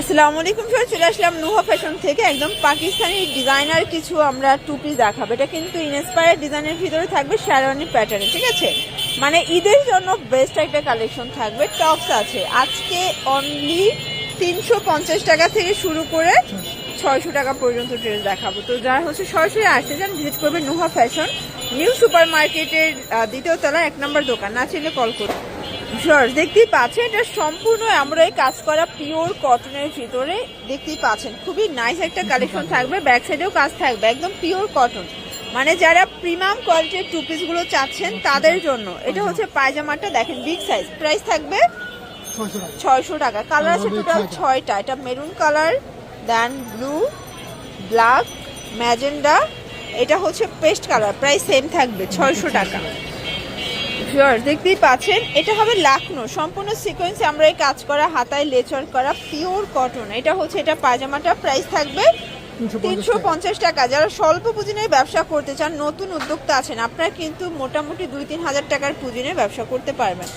আসসালামু আলাইকুম স্যার চলে আসলাম নুহা ফ্যাশন থেকে। একদম পাকিস্তানি ডিজাইনার কিছু আমরা টুপি দেখাবো। এটা কিন্তু ইনস্পায়ার ডিজাইনের ভিতরে থাকবে শেরওয়ানি প্যাটার্নে ঠিক আছে? মানে ঈদের জন্য বেস্ট একটা কালেকশন থাকবে টপস আছে। আজকে অনলি তিনশো পঞ্চাশ টাকা থেকে শুরু করে ছয়শো টাকা পর্যন্ত ড্রেস দেখাবো। তো যারা হচ্ছে সরাসরি আসতে চান ভিজিট করবে নুহা ফ্যাশন নিউ সুপার মার্কেটের দ্বিতীয় তলা এক নম্বর দোকান। না চিনলে কল করুন। জর্জ দেখতেই পাচ্ছেন, এটা সম্পূর্ণ আমরা এই কাজ করা পিওর কটনের ভিতরে দেখতেই পাচ্ছেন। খুবই নাইস একটা কালেকশন থাকবে ব্যাক সাইডেও কাজ থাকবে, একদম পিওর কটন মানে যারা প্রিমিয়াম কোয়ালিটির টু পিসগুলো চাচ্ছেন, তাদের জন্য। এটা হচ্ছে পায়জামাটা, দেখেন বিগ সাইজ প্রাইস থাকবে ছয়শো টাকা। কালার আছে টোটাল। ছয়টা। এটা maroon colour then blue black magenta এটা হচ্ছে পেস্ট কালার প্রাইস সেম থাকবে, ছয়শো টাকা। শিওর দেখতেই পাচ্ছেন এটা হবে লাখনো সম্পূর্ণ সিকোয়েন্স আমরা এই কাজ করা হাতায় লেচার করা পিওর কটন এটা হচ্ছে এটা পায়জামাটা প্রাইস থাকবে তিনশো তিনশো পঞ্চাশ টাকা। যারা স্বল্প পুঁজি নিয়ে ব্যবসা করতে চান নতুন উদ্যোক্তা আছেন আপনারা কিন্তু মোটামুটি দুই তিন হাজার টাকার পুঁজি নিয়ে ব্যবসা করতে পারবেন।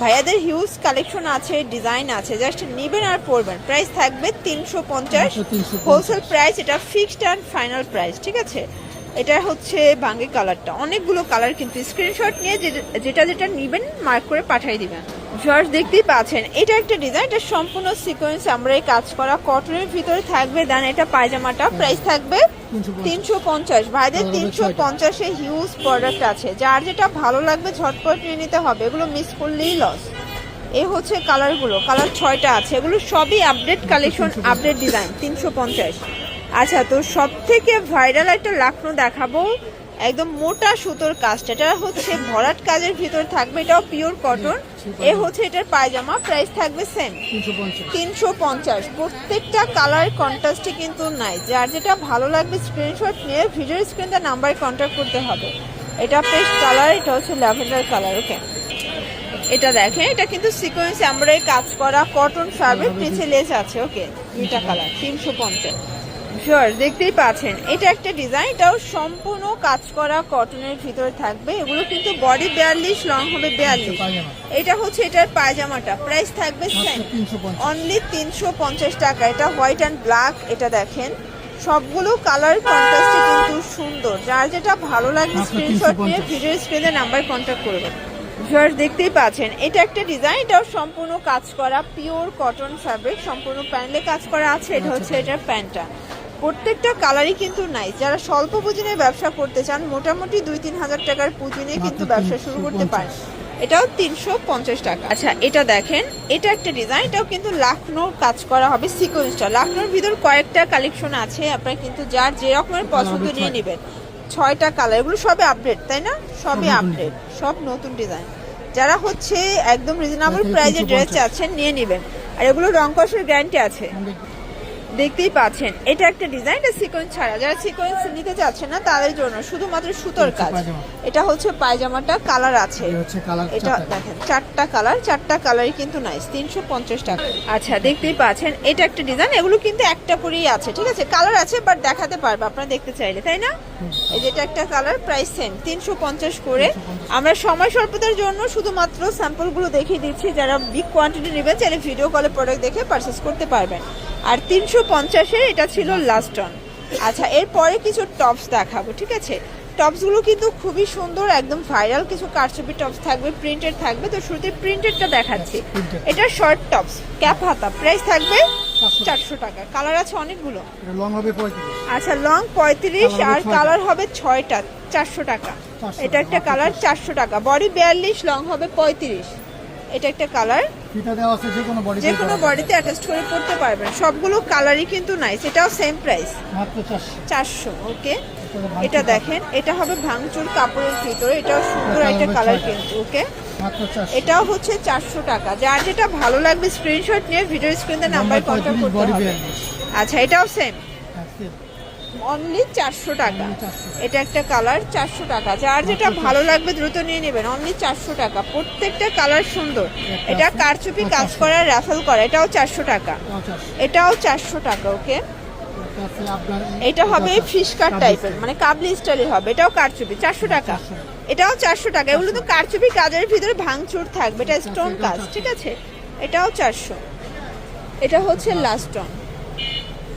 ভাইয়াদের হিউজ কালেকশন আছে ডিজাইন আছে জাস্ট নিবেন আর পরবেন। প্রাইস থাকবে তিনশো পঞ্চাশ। হোলসেল প্রাইস এটা ফিক্সড অ্যান্ড ফাইনাল প্রাইস ঠিক আছে? এটা হচ্ছে বাঙ্গি কালারটা। অনেকগুলো কালার কিন্তু স্ক্রিনশট নিয়ে যেটা যেটা নিবেন মার্ক করে পাঠিয়ে দিবেন। জর্জ দেখতেই পাচ্ছেন এটা একটা ডিজাইন এটা সম্পূর্ণ সিকোয়েন্স আমরা এই কাজ করা কটনের ভিতরে থাকবে দেন এটা পায়জামাটা প্রাইস থাকবে তিনশো পঞ্চাশ। তিনশো ভাইদের তিনশো ছয়টা। পঞ্চাশে হিউজ প্রোডাক্ট আছে। যার যেটা ভালো লাগবে ঝটপট নিয়ে নিতে হবে এগুলো মিস করলেই লস এ হচ্ছে কালারগুলো কালার ছয়টা আছে এগুলো সবই আপডেট কালেকশন আপডেট ডিজাইন তিনশো পঞ্চাশ। আচ্ছা তো সব থেকে ভাইরাল একটা লাখনো দেখাবো। একদম মোটা সুতোর কাজটা। এটা হচ্ছে ভরাট কাজের ভিতর থাকবে এটাও পিওর কটন এ হচ্ছে এটার পায়জামা প্রাইস থাকবে সেম তিনশো পঞ্চাশ। প্রত্যেকটা কালার কন্ট্রাস্টে কিন্তু নাই। যার যেটা ভালো লাগবে স্ক্রিনশট নিয়ে ভিডিও স্ক্রিনটা নাম্বারে কন্ট্যাক্ট করতে হবে। এটা পেস্ট কালার এটা হচ্ছে ল্যাভেন্ডার কালার ওকে এটা দেখেন এটা কিন্তু সিকোয়েন্স আমরা কাজ করা কটন ফ্যাব্রিক নিচে লেস আছে ওকে দুইটা কালার তিনশো পঞ্চাশ। দেখতেই পাচ্ছেন। এটা একটা ডিজাইন এটাও সম্পূর্ণ কাজ করা কটনের ভিতরে থাকবে। এগুলো কিন্তু বডি বিয়াল্লিশ লং হবে বিয়াল্লিশ। এটা হচ্ছে এটার পায়জামাটা। প্রাইস থাকবে অনলি তিনশো পঞ্চাশ। টাকা। এটা হোয়াইট অ্যান্ড ব্ল্যাক এটা দেখেন। সবগুলো কালার কন্ট্রাস্টে কিন্তু সুন্দর। যার যেটা ভালো লাগবে স্ক্রিনশট নিয়ে 350 ভিডিও স্ক্রিনে নাম্বার কন্ট্যাক্ট করবেন ভিউয়ার্স দেখতেই পাচ্ছেন। এটা একটা ডিজাইন এটাও সম্পূর্ণ কাজ করা পিওর কটন ফ্যাব্রিক সম্পূর্ণ প্যানেলে কাজ করা আছে। এটা হচ্ছে এটার প্যান্টটা। প্রত্যেকটা কালারই কিন্তু নাই। যারা স্বল্প পুঁজি নিয়ে ব্যবসা করতে চান মোটামুটি দুই তিন হাজার টাকার পুঁজি নিয়ে কিন্তু ব্যবসা শুরু করতে পারেন। এটাও তিনশো পঞ্চাশ টাকা। আচ্ছা এটা দেখেন এটা একটা ডিজাইন এটাও কিন্তু লাখনোর কাজ করা হবে সিকোয়েন্সটা লাখনোর ভিতর কয়েকটা কালেকশন আছে আপনারা কিন্তু যার যে রকমের পছন্দ নিয়ে নেবেন। ছয়টা কালার এগুলো সবই আপডেট তাই না? সবই আপডেট সব নতুন ডিজাইন যারা হচ্ছে একদম রিজনেবল প্রাইজে 350 ড্রেস চাচ্ছেন নিয়ে নেবেন। আর এগুলো রং কষের গ্যারান্টি আছে দেখতেই পাচ্ছেন এটা একটা ডিজাইন এটা সিকোয়েন্স ছাড়া। যারা সিকোয়েন্স নিতে চাচ্ছেন না তাদের জন্য শুধুমাত্র সুতোর কাজ। এটা হচ্ছে পায়জামাটা কালার আছে। এটা। দেখেন চারটা কালার চারটা কালারই কিন্তু নাইস তিনশো পঞ্চাশ টাকা। আচ্ছা দেখতেই পাচ্ছেন এটা একটা ডিজাইন এগুলো কিন্তু একটা করেই আছে ঠিক আছে? কালার আছে বাট দেখাতে পারবে আপনারা দেখতে চাইলে তাই না? এই যেটা একটা কালার প্রাইস সেম তিনশো পঞ্চাশ করে। আমরা সময় স্বল্পতার জন্য শুধুমাত্র স্যাম্পলগুলো দেখিয়ে দিচ্ছি যারা বিগ কোয়ান্টিটি নেবেন চাইলে ভিডিও কলে প্রোডাক্ট দেখে পারচেস করতে পারবেন। আর তিনশো পঞ্চাশের এটা ছিল লাস্ট অন আচ্ছা এরপরে কিছু টপস দেখাবো ঠিক আছে? টপসগুলো কিন্তু খুবই সুন্দর একদম ভাইরাল কিছু কারচুপি টপস থাকবে প্রিন্টেড থাকবে। তো শুরুতে প্রিন্টেডটা দেখাচ্ছি। এটা শর্ট টপস ক্যাপ হাতা। প্রাইস থাকবে চারশো টাকা। কালার আছে অনেকগুলো। লং হবে আচ্ছা লং পঁয়ত্রিশ আর কালার হবে ছয়টা চারশো টাকা। এটা একটা কালার চারশো টাকা। বডি বিয়াল্লিশ লং হবে পঁয়ত্রিশ। এটা একটা কালার যে কোনো বডিতে অ্যাটাচ করে পড়তে পারবেন। সবগুলো কালারই কিন্তু নাইস এটাও সেম প্রাইস চারশো। ওকে এটা দেখেন এটা হবে ভাঙচুর কাপড়ের ভিতরে। এটাও সুন্দর একটা কালার কিন্তু ওকে এটাও হচ্ছে চারশো টাকা। যার যেটা ভালো লাগবে স্ক্রিনশট নিয়ে ভিডিও স্ক্রিনে নাম্বার কন্ট্যাক্ট করতে হবে। আচ্ছা এটাও সেম। অনলি চারশো টাকা এটা একটা কালার চারশো টাকা যার যেটা ভালো লাগবে দ্রুত নিয়ে নেবেন অনলি চারশো টাকা প্রত্যেকটা কালার সুন্দর এটা কারচুপি কাজ 400 করা রাফেল করা এটাও চারশো টাকা এটাও চারশো। টাকা ওকে এটা হবে ফিশ কাট টাইপের মানে কাবলি স্টাইলের হবে এটাও কারচুপি চারশো টাকা এটাও চারশো টাকা এগুলো তো কারচুপি কাজের ভিতরে ভাঙচুর থাকবে এটা স্টোন কাজ ঠিক আছে এটাও চারশো এটা হচ্ছে লাস্ট টন